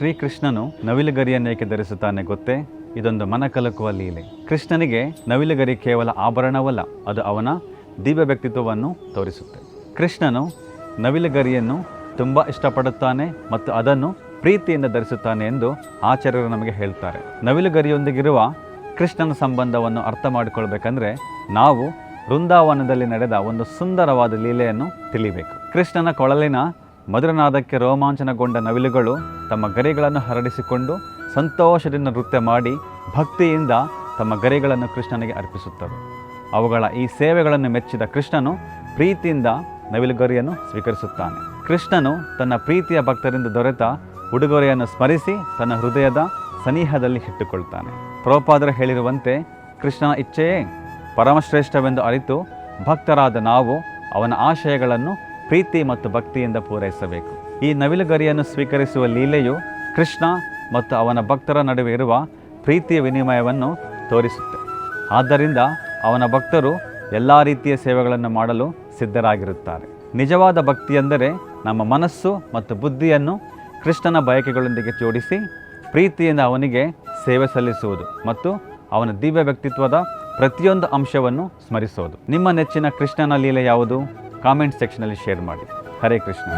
ಶ್ರೀಕೃಷ್ಣನು ನವಿಲುಗರಿಯನ್ನು ಏಕೆ ಧರಿಸುತ್ತಾನೆ ಗೊತ್ತೇ? ಇದೊಂದು ಮನಕಲಕುವ ಲೀಲೆ. ಕೃಷ್ಣನಿಗೆ ನವಿಲುಗರಿ ಕೇವಲ ಆಭರಣವಲ್ಲ, ಅದು ಅವನ ದಿವ್ಯ ವ್ಯಕ್ತಿತ್ವವನ್ನು ತೋರಿಸುತ್ತೆ. ಕೃಷ್ಣನು ನವಿಲುಗರಿಯನ್ನು ತುಂಬ ಇಷ್ಟಪಡುತ್ತಾನೆ ಮತ್ತು ಅದನ್ನು ಪ್ರೀತಿಯಿಂದ ಧರಿಸುತ್ತಾನೆ ಎಂದು ಆಚಾರ್ಯರು ನಮಗೆ ಹೇಳ್ತಾರೆ. ನವಿಲುಗರಿಯೊಂದಿಗಿರುವ ಕೃಷ್ಣನ ಸಂಬಂಧವನ್ನು ಅರ್ಥ ಮಾಡಿಕೊಳ್ಬೇಕಂದ್ರೆ ನಾವು ವೃಂದಾವನದಲ್ಲಿ ನಡೆದ ಒಂದು ಸುಂದರವಾದ ಲೀಲೆಯನ್ನು ತಿಳಿಬೇಕು. ಕೃಷ್ಣನ ಕೊಳಲಿನ ಮಧುರನಾದಕ್ಕೆ ರೋಮಾಂಚನಗೊಂಡ ನವಿಲುಗಳು ತಮ್ಮ ಗರಿಗಳನ್ನು ಹರಡಿಸಿಕೊಂಡು ಸಂತೋಷದಿಂದ ನೃತ್ಯ ಮಾಡಿ ಭಕ್ತಿಯಿಂದ ತಮ್ಮ ಗರಿಗಳನ್ನು ಕೃಷ್ಣನಿಗೆ ಅರ್ಪಿಸುತ್ತವೆ ಅವುಗಳ ಈ ಸೇವೆಗಳನ್ನು ಮೆಚ್ಚಿದ ಕೃಷ್ಣನು ಪ್ರೀತಿಯಿಂದ ನವಿಲುಗರಿಯನ್ನು ಸ್ವೀಕರಿಸುತ್ತಾನೆ. ಕೃಷ್ಣನು ತನ್ನ ಪ್ರೀತಿಯ ಭಕ್ತರಿಂದ ದೊರೆತ ಉಡುಗೊರೆಯನ್ನು ಸ್ಮರಿಸಿ ತನ್ನ ಹೃದಯದ ಸನಿಹದಲ್ಲಿ ಇಟ್ಟುಕೊಳ್ತಾನೆ. ಪ್ರೋಪಾದರು ಹೇಳಿರುವಂತೆ, ಕೃಷ್ಣನ ಇಚ್ಛೆಯೇ ಪರಮಶ್ರೇಷ್ಠವೆಂದು ಅರಿತು ಭಕ್ತರಾದ ನಾವು ಅವನ ಆಶಯಗಳನ್ನು ಪ್ರೀತಿ ಮತ್ತು ಭಕ್ತಿಯಿಂದ ಪೂರೈಸಬೇಕು. ಈ ನವಿಲುಗರಿಯನ್ನು ಸ್ವೀಕರಿಸುವ ಲೀಲೆಯು ಕೃಷ್ಣ ಮತ್ತು ಅವನ ಭಕ್ತರ ನಡುವೆ ಇರುವ ಪ್ರೀತಿಯ ವಿನಿಮಯವನ್ನು ತೋರಿಸುತ್ತೆ. ಆದ್ದರಿಂದ ಅವನ ಭಕ್ತರು ಎಲ್ಲ ರೀತಿಯ ಸೇವೆಗಳನ್ನು ಮಾಡಲು ಸಿದ್ಧರಾಗಿರುತ್ತಾರೆ. ನಿಜವಾದ ಭಕ್ತಿ ಎಂದರೆ ನಮ್ಮ ಮನಸ್ಸು ಮತ್ತು ಬುದ್ಧಿಯನ್ನು ಕೃಷ್ಣನ ಬಯಕೆಗಳೊಂದಿಗೆ ಜೋಡಿಸಿ ಪ್ರೀತಿಯಿಂದ ಅವನಿಗೆ ಸೇವೆ ಸಲ್ಲಿಸುವುದು ಮತ್ತು ಅವನ ದಿವ್ಯ ವ್ಯಕ್ತಿತ್ವದ ಪ್ರತಿಯೊಂದು ಅಂಶವನ್ನು ಸ್ಮರಿಸೋದು. ನಿಮ್ಮ ನೆಚ್ಚಿನ ಕೃಷ್ಣನ ಲೀಲೆ ಯಾವುದು? ಕಾಮೆಂಟ್ ಸೆಕ್ಷನಲ್ಲಿ ಶೇರ್ ಮಾಡಿ. ಹರೇ ಕೃಷ್ಣ.